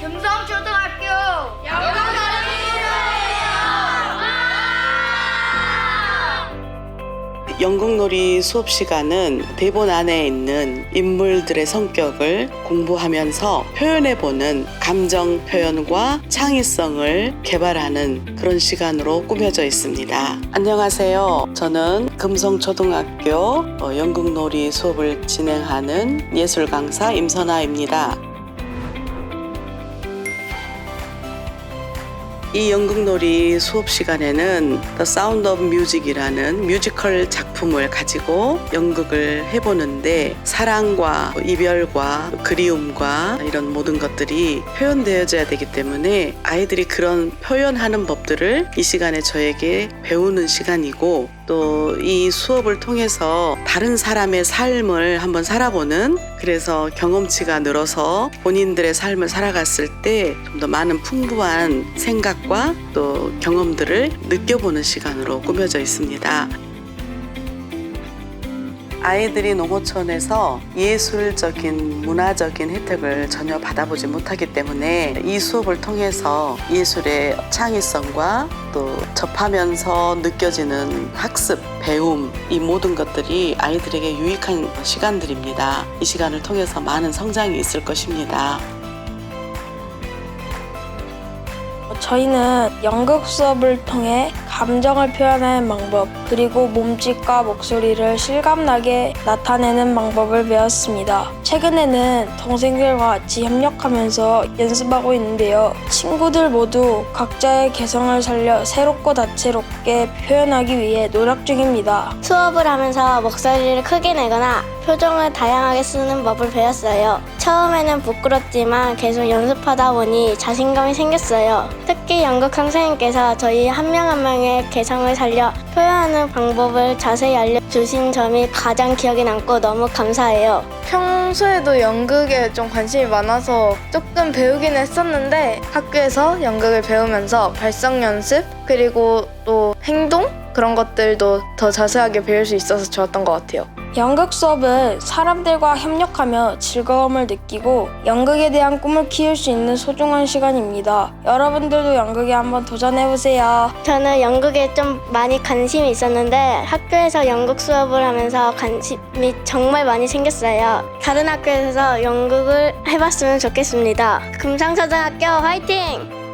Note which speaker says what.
Speaker 1: 금성초등학교
Speaker 2: 연극놀이 수업 시간은 대본 안에 있는 인물들의 성격을 공부하면서 표현해보는 감정 표현과 창의성을 개발하는 그런 시간으로 꾸며져 있습니다. 안녕하세요. 저는 금성초등학교 어, 연극놀이 수업을 진행하는 예술 강사 임선아입니다. 이 연극놀이 수업 시간에는 The Sound of Music이라는 뮤지컬 작품을 가지고 연극을 해보는데 사랑과 이별과 그리움과 이런 모든 것들이 표현되어져야 되기 때문에 아이들이 그런 표현하는 법들을 이 시간에 저에게 배우는 시간이고 또 이 수업을 통해서 다른 사람의 삶을 한번 살아보는 그래서 경험치가 늘어서 본인들의 삶을 살아갔을 때 좀 더 많은 풍부한 생각과 또 경험들을 느껴보는 시간으로 꾸며져 있습니다. 아이들이 농어촌에서 예술적인 문화적인 혜택을 전혀 받아보지 못하기 때문에 이 수업을 통해서 예술의 창의성과 또 접하면서 느껴지는 학습, 배움 이 모든 것들이 아이들에게 유익한 시간들입니다. 이 시간을 통해서 많은 성장이 있을 것입니다.
Speaker 3: 저희는 연극 수업을 통해 감정을 표현하는 방법, 그리고 몸짓과 목소리를 실감나게 나타내는 방법을 배웠습니다. 최근에는 동생들과 같이 협력하면서 연습하고 있는데요. 친구들 모두 각자의 개성을 살려 새롭고 다채롭게 표현하기 위해 노력 중입니다.
Speaker 4: 수업을 하면서 목소리를 크게 내거나 표정을 다양하게 쓰는 법을 배웠어요. 처음에는 부끄럽지만 계속 연습하다 보니 자신감이 생겼어요. 특히 연극 선생님께서 저희 한 명한명 의 개성을 살려 표현하는 방법을 자세히 알려주신 점이 가장 기억에 남고 너무 감사해요.
Speaker 5: 평소에도 연극에 좀 관심이 많아서 조금 배우긴 했었는데 학교에서 연극을 배우면서 발성 연습 그리고 또 행동 그런 것들도 더 자세하게 배울 수 있어서 좋았던 것 같아요.
Speaker 3: 연극 수업은 사람들과 협력하며 즐거움을 느끼고 연극에 대한 꿈을 키울 수 있는 소중한 시간입니다. 여러분들도 연극에 한번 도전해보세요.
Speaker 4: 저는 연극에 좀 많이 관심이 있었는데 학교에서 연극 수업을 하면서 관심이 정말 많이 생겼어요. 다른 학교에서 연극을 해봤으면 좋겠습니다. 금상초등학교 화이팅!